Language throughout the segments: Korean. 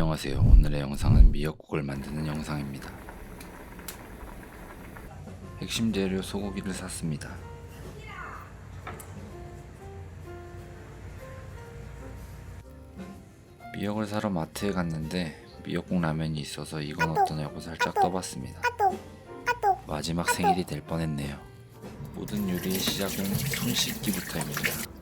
안녕하세요. 오늘의 영상은 미역국을 만드는 영상입니다. 핵심 재료 소고기를 샀습니다. 미역을 사러 마트에 갔는데 미역국 라면이 있어서 이건 어떠냐고 살짝 떠봤습니다. 마지막 생일이 될 뻔했네요. 모든 요리의 시작은 손 씻기부터입니다.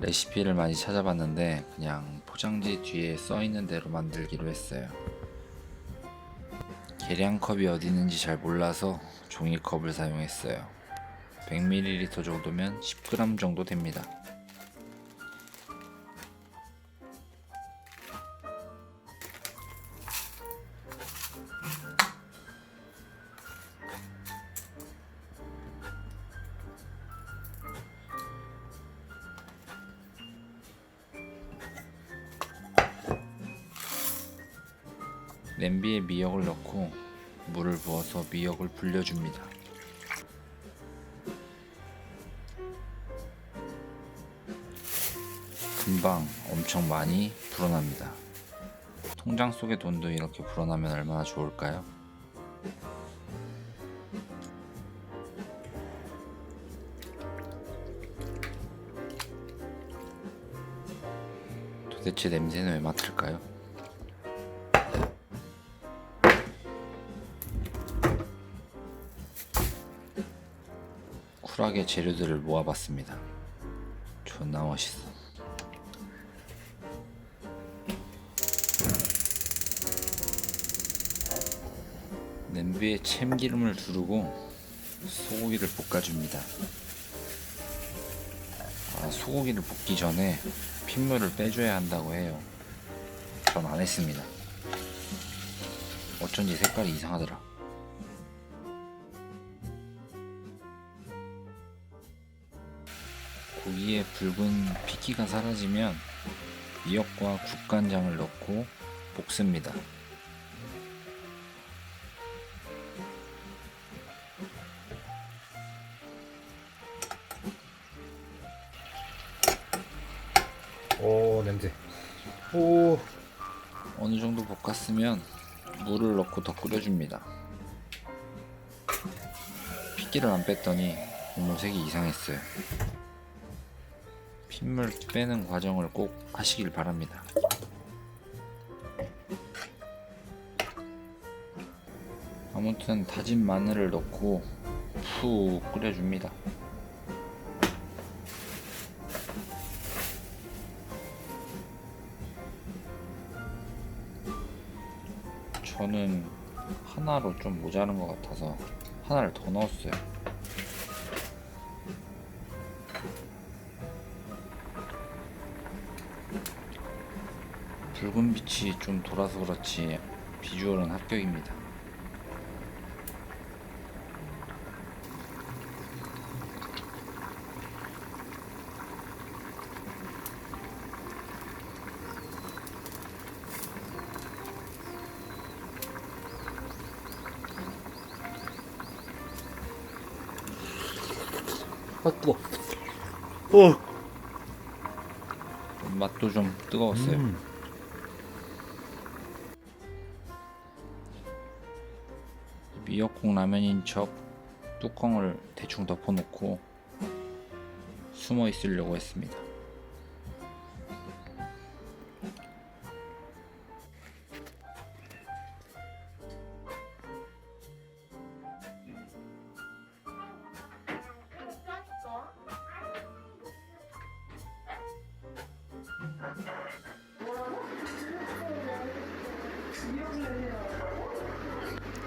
레시피를 많이 찾아봤는데 그냥 포장지 뒤에 써 있는 대로 만들기로 했어요. 계량컵이 어디 있는지 잘 몰라서 종이컵을 사용했어요. 100ml 정도면 10g 정도 됩니다. 냄비에 미역을 넣고 물을 부어서 미역을 불려줍니다. 금방 엄청 많이 불어납니다. 통장 속의 돈도 이렇게 불어나면 얼마나 좋을까요? 도대체 냄새는 왜 맡을까요? 쿨하게 재료들을 모아봤습니다. 존나 멋있어. 냄비에 참기름을 두르고 소고기를 볶아줍니다. 아, 소고기를 볶기 전에 핏물을 빼줘야 한다고 해요. 전 안 했습니다. 어쩐지 색깔이 이상하더라. 고기의 붉은 피기가 사라지면 미역과 국간장을 넣고 볶습니다. 오 냄새 오 어느 정도 볶았으면 물을 넣고 더 끓여줍니다. 핏기를 안 뺐더니 국물 색이 이상했어요. 핏물 빼는 과정을 꼭 하시길 바랍니다. 아무튼 다진 마늘을 넣고 푹 끓여줍니다. 저는 하나로 좀 모자란 것 같아서 하나를 더 넣었어요. 붉은 빛이 좀 돌아서 그렇지 비주얼은 합격입니다. 아 뜨거 오 맛도 좀 뜨거웠어요. 음. 미역국 라면인 척 뚜껑을 대충 덮어놓고 숨어 있으려고 했습니다.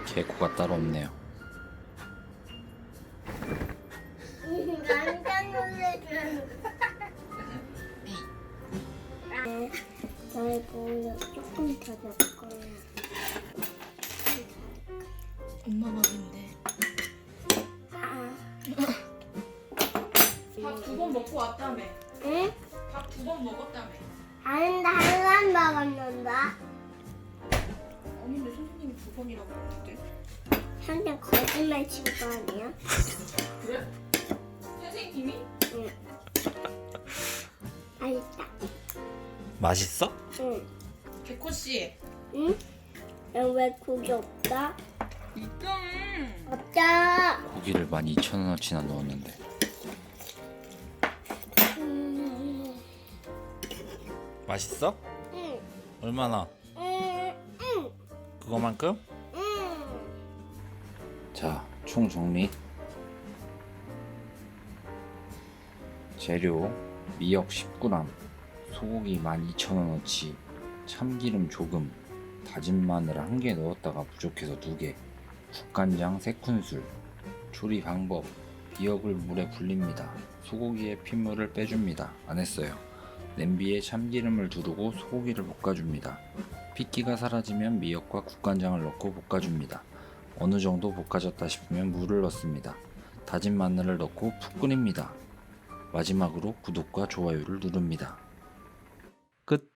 개코가 따로 없네요. 깜짝 놀래줘요. 나 이거 조금 더 넣을 거야. 엄마 밥인데 아, 밥두 번 먹고 왔다며 응? 밥 두 번 먹었다며 아닌데 한번 먹었는데. 아닌데 선생님이 두 번이라고 그랬는데 현재 거짓말 친거 아니야? 그래? 선생님이? 응. 아니 맛있어? 응. 개코 씨. 응? 왜 고기 없다? 있잖아. 없다. 고기를 12,000원어치나 넣었는데 음. 맛있어? 응. 얼마나? 응. 응. 그거만큼? 응. 자, 총 정리. 재료 미역 10g, 소고기 12,000원어치, 참기름 조금, 다진 마늘 1개 넣었다가 부족해서 2개, 국간장 3큰술. 조리 방법 미역을 물에 불립니다. 소고기의 핏물을 빼줍니다. 안 했어요. 냄비에 참기름을 두르고 소고기를 볶아줍니다. 핏기가 사라지면 미역과 국간장을 넣고 볶아줍니다. 어느 정도 볶아졌다 싶으면 물을 넣습니다. 다진 마늘을 넣고 푹 끓입니다. 마지막으로 구독과 좋아요를 누릅니다. 끝.